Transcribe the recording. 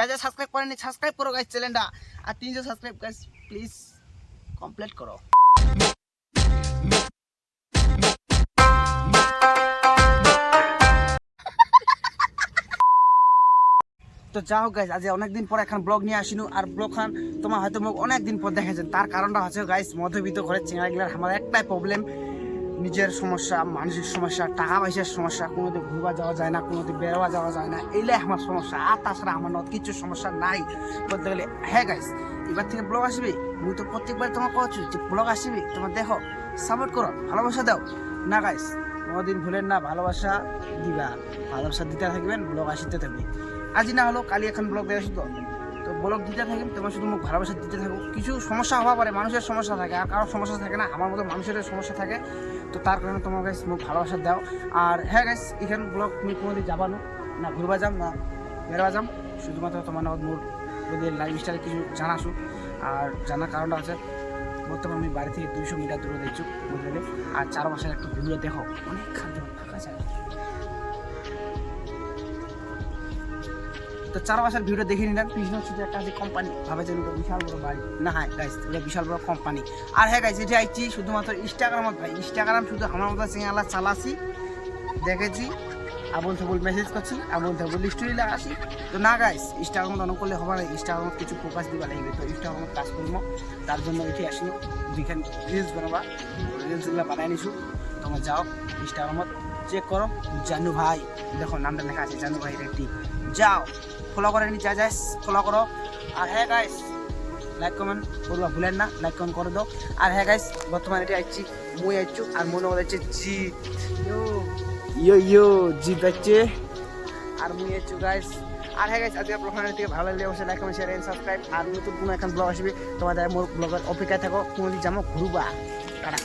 যা যা সাবস্ক্রাইব করেনি সাবস্ক্রাইব করো গাইস চ্যানেলটা আর তিনশো সাবস্ক্রাইব গাইস প্লিজ কমপ্লিট করো। তো যা হোক গাইজ আজ অনেকদিন পর এখন ব্লগ নিয়ে আসিনু। আর ব্লগ খান, তোমার হয়তো মুখ অনেকদিন পর দেখেছেন। তার কারণটা হচ্ছে গাইজ মধ্যবিত্ত ঘরের চিংড়াগুলার আমার একটাই প্রবলেম নিজের সমস্যা, মানসিক সমস্যা, টাকা পয়সার সমস্যা কোনোদিন ঘুরবা যাওয়া যায় না কোনোদিন বেরোয়া যাওয়া যায় না এইলাই আমার সমস্যা। আর তাছাড়া আমার নত কিছু সমস্যা নাই। বলতে গেলে হ্যাঁ গাইস এবার থেকে ব্লগ আসবে। মুই তো প্রত্যেকবার তোমার কচ্ছি যে ব্লগ আসবে। তোমার দেখো সাপোর্ট করো, ভালোবাসা দাও। না গাইজ কোনোদিন ভুলেন না, ভালোবাসা দিবা। ভালোবাসা দিতে থাকবেন ব্লগ আসিতে থাকবে। আজি না হলো, কালি এখন ব্লগ দেওয়া শুধু তো ব্লগ দিতে থাকি, তোমার শুধু মুখ ভালোবাসা দিতে থাকো। কিছু সমস্যা হওয়া পারে, মানুষের সমস্যা থাকে, আর কারোর সমস্যা থাকে না, আমার মতো মানুষের সমস্যা থাকে। তো তার কারণে তোমার গাইস মুখ ভালোবাসা দাও। আর হ্যাঁ গাইস এখানে ব্লগ তুমি কোনোদিন যাবানো না ঘুরবা যাম, না বেরোবা যাম, শুধুমাত্র তোমার নাম মোর যদি লাইফ স্টাইলে কিছু জানাসু। আর জানার কারণটা আছে বর্তমানে আমি বাড়ি থেকে দুইশো মিটার দূরে দেখছি বুঝলে? আর চার মাসের একটু ঘুরিয়ে দেখো, অনেক খাদ্য। তো চার মাসের ভিডিও দেখে নিলাম পিছনে শুধু একটা যে কোম্পানি ভাবে যে বিশাল বড় বাড়ি। না হ্যাঁ গাইস ওটা বিশাল বড় কোম্পানি আর হ্যাঁ গাইস এটা আইছি শুধুমাত্র ইনস্টাগ্রামত ভাই। ইনস্টাগ্রাম শুধু আমার মতো সিঙ্গালা চালাছি, দেখেছি আবুল থাবুল মেসেজ করছি আবুল থাবুল স্টোরি লাগাছি তো না গাইস ইনস্টাগ্রামত অনেক করলে হবে না। ইনস্টাগ্রামত কিছু ফোকাস দিবা লাগবে। তো ইনস্টাগ্রামত কাজ করব তার জন্য এটি আসলো দুইখান রিলস বানাবা। রিলসগুলো বানাই নিছো। তোমরা যাও ইনস্টাগ্রামত চেক করো। জানু ভাই, দেখো, নামটা লেখা আছে, জানু ভাই একটি। যাও ফলো করে নি যা যাস ফলো করো। আর হ্যাঁ গাইস লাইক কমেন্ট করবা ভুলেন না লাইক কমেন্ট করে দাও। আর হ্যাঁ গাইস বর্তমানে এটি আসছি মুই আসছু আর মনে হচ্ছে জি ইয়ো ইয়ো ইয়ো, জিৎ আসছে আর মুই আসছু গাইস আর হ্যাঁ গাইস আজকে প্রোফাইল থেকে ভালো লাগলে অবশ্যই like comment share and subscribe আর নতুন কোনো এখন ব্লগ আসবে, তোমাদের মোর ব্লগের অপেক্ষায় থাকো কোনোদিন যাব, ঘুরবা। টাটা।